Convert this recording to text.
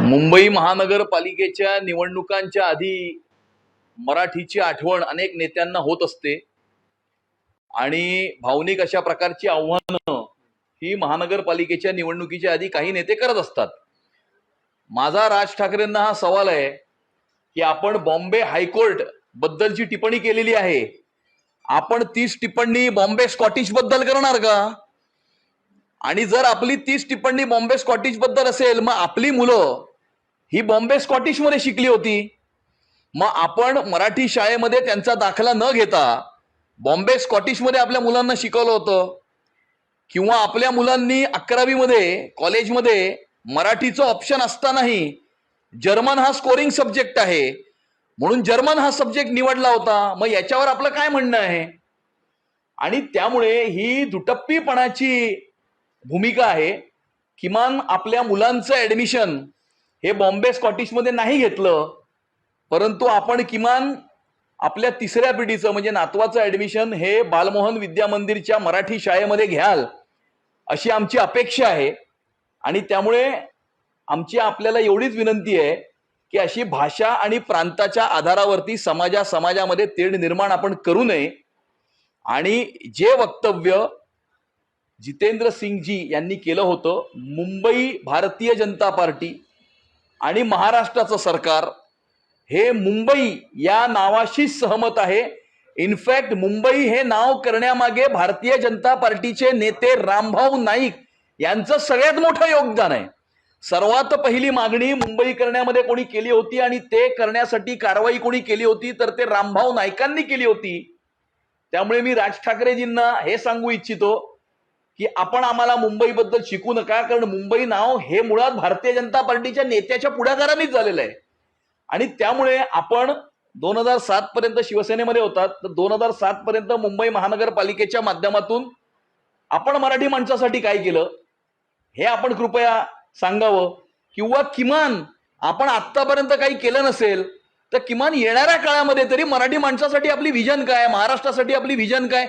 मुंबई महानगरपालिकेच्या निवडणुकांच्या आधी मराठीची आठवण अनेक नेत्यांना होत असते. आणि भावनिक अशा प्रकारची आव्हानं ही महानगरपालिकेच्या निवडणुकीच्या आधी काही नेते करत असतात. माझा राज ठाकरेंना हा सवाल आहे की आपण बॉम्बे हायकोर्ट बद्दलची टिप्पणी केलेली आहे. आपण तीच टिप्पणी बॉम्बे स्कॉटिशबद्दल करणार का? आणि जर आपली तीच टिप्पणी बॉम्बे स्कॉटिशबद्दल असेल मग आपली मुलं ही बॉम्बे स्कॉटिशमध्ये शिकली होती. मग आपण मराठी शाळेमध्ये त्यांचा दाखला न घेता बॉम्बे स्कॉटिशमध्ये आपल्या मुलांना शिकवलं होतं. किंवा आपल्या मुलांनी अकरावीमध्ये कॉलेजमध्ये मराठीचं ऑप्शन असतानाही जर्मन हा स्कोरिंग सब्जेक्ट आहे. म्हणून जर्मन हा सब्जेक्ट निवडला होता. मग याच्यावर आपलं काय म्हणणं आहे? आणि त्यामुळे ही दुटप्पीपणाची भूमिका आहे किमान आपल्या मुलांचं ॲडमिशन हे बॉम्बे स्कॉटिशमध्ये नाही घेतलं परंतु आपण किमान आपल्या तिसऱ्या पिढीचं म्हणजे नातवाचं ॲडमिशन हे बालमोहन विद्या मंदिरच्या मराठी शाळेमध्ये घ्याल अशी आमची अपेक्षा आहे. आणि त्यामुळे आमची आपल्याला एवढीच विनंती आहे की अशी भाषा आणि प्रांताच्या आधारावरती समाजा समाजामध्ये तेढ निर्माण आपण करू नये. आणि जे वक्तव्य जितेंद्र सिंगजी यांनी केलं होतं मुंबई भारतीय जनता पार्टी आणि महाराष्ट्राचं सरकार. हे मुंबई या नावाशी सहमत आहे. इनफॅक्ट मुंबई हे नाव करण्यामागे भारतीय जनता पार्टीचे नेते रामभाऊ नाईक यांचं सगळ्यात मोठं योगदान आहे. सर्वात पहिली मागणी मुंबई करण्यामध्ये कोणी केली होती आणि ते करण्यासाठी कारवाई कोणी केली होती तर ते रामभाऊ नाईकांनी केली होती. त्यामुळे मी राज ठाकरेजींना हे सांगू इच्छितो की आपण आम्हाला मुंबईबद्दल शिकू नका कारण मुंबई नाव हे मुळात भारतीय जनता पार्टीच्या नेत्याच्या पुढाकारानेच झालेलं आहे. आणि त्यामुळे आपण दोन हजार सात पर्यंत शिवसेनेमध्ये होतात तर दोन हजार सात पर्यंत मुंबई महानगरपालिकेच्या माध्यमातून आपण मराठी माणसासाठी काय केलं? हे आपण कृपया सांगावं. किंवा किमान आपण आत्तापर्यंत काही केलं नसेल तर किमान येणाऱ्या काळामध्ये तरी मराठी माणसासाठी आपली व्हिजन काय? महाराष्ट्रासाठी आपली व्हिजन काय?